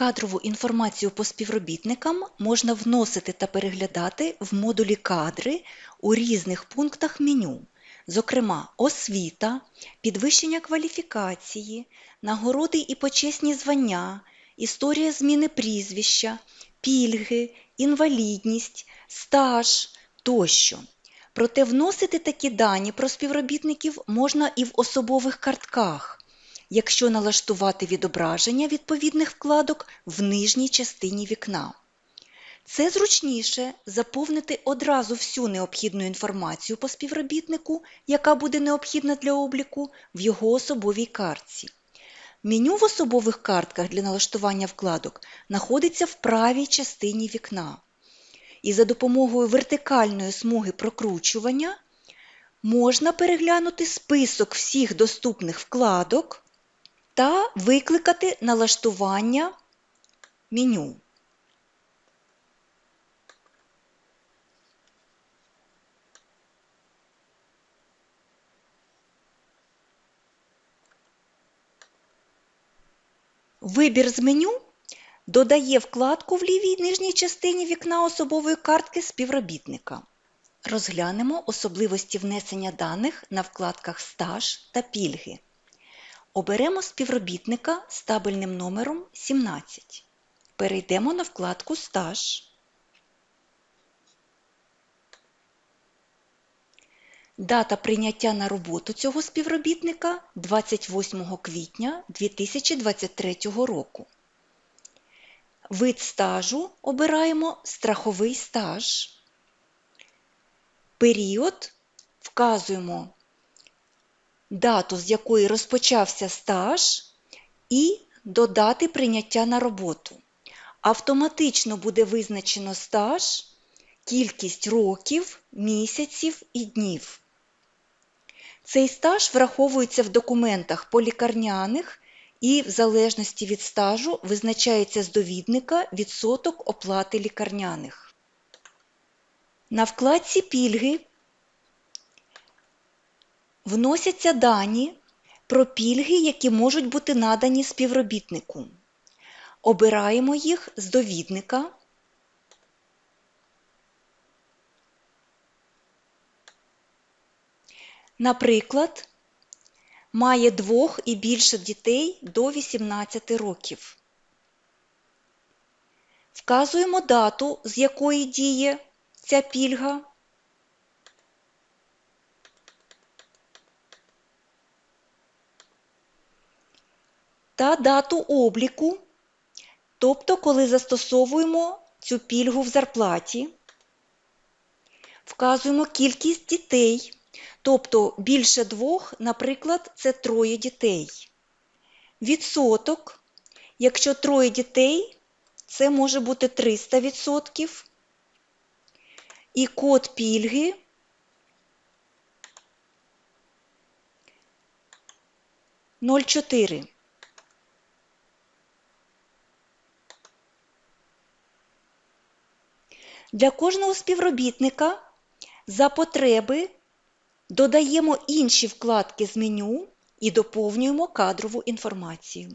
Кадрову інформацію по співробітникам можна вносити та переглядати в модулі Кадри у різних пунктах меню, зокрема освіта, підвищення кваліфікації, нагороди і почесні звання, історія зміни прізвища, пільги, інвалідність, стаж тощо. Проте вносити такі дані про співробітників можна і в особових картках, якщо налаштувати відображення відповідних вкладок в нижній частині вікна. Це зручніше заповнити одразу всю необхідну інформацію по співробітнику, яка буде необхідна для обліку, в його особовій картці. Меню в особових картках для налаштування вкладок знаходиться в правій частині вікна. І за допомогою вертикальної смуги прокручування можна переглянути список всіх доступних вкладок та викликати налаштування меню. Вибір з меню додає вкладку в лівій нижній частині вікна особової картки співробітника. Розглянемо особливості внесення даних на вкладках Стаж та пільги. Оберемо співробітника з табельним номером 17. Перейдемо на вкладку Стаж. Дата прийняття на роботу цього співробітника 28 квітня 2023 року. Вид стажу обираємо страховий стаж. Період вказуємо дату, з якої розпочався стаж, і до дати прийняття на роботу. Автоматично буде визначено стаж, кількість років, місяців і днів. Цей стаж враховується в документах полікарняних і, в залежності від стажу, визначається з довідника відсоток оплати лікарняних. На вкладці пільги вносяться дані про пільги, які можуть бути надані співробітнику. Обираємо їх з довідника. Наприклад, має двох і більше дітей до 18 років. Вказуємо дату, з якої діє ця пільга. Та дату обліку, тобто коли застосовуємо цю пільгу в зарплаті. Вказуємо кількість дітей, тобто більше двох, наприклад, це троє дітей. Відсоток, якщо троє дітей, це може бути 300%. І код пільги Ноль чотири. Для кожного співробітника за потреби додаємо інші вкладки з меню і доповнюємо кадрову інформацію.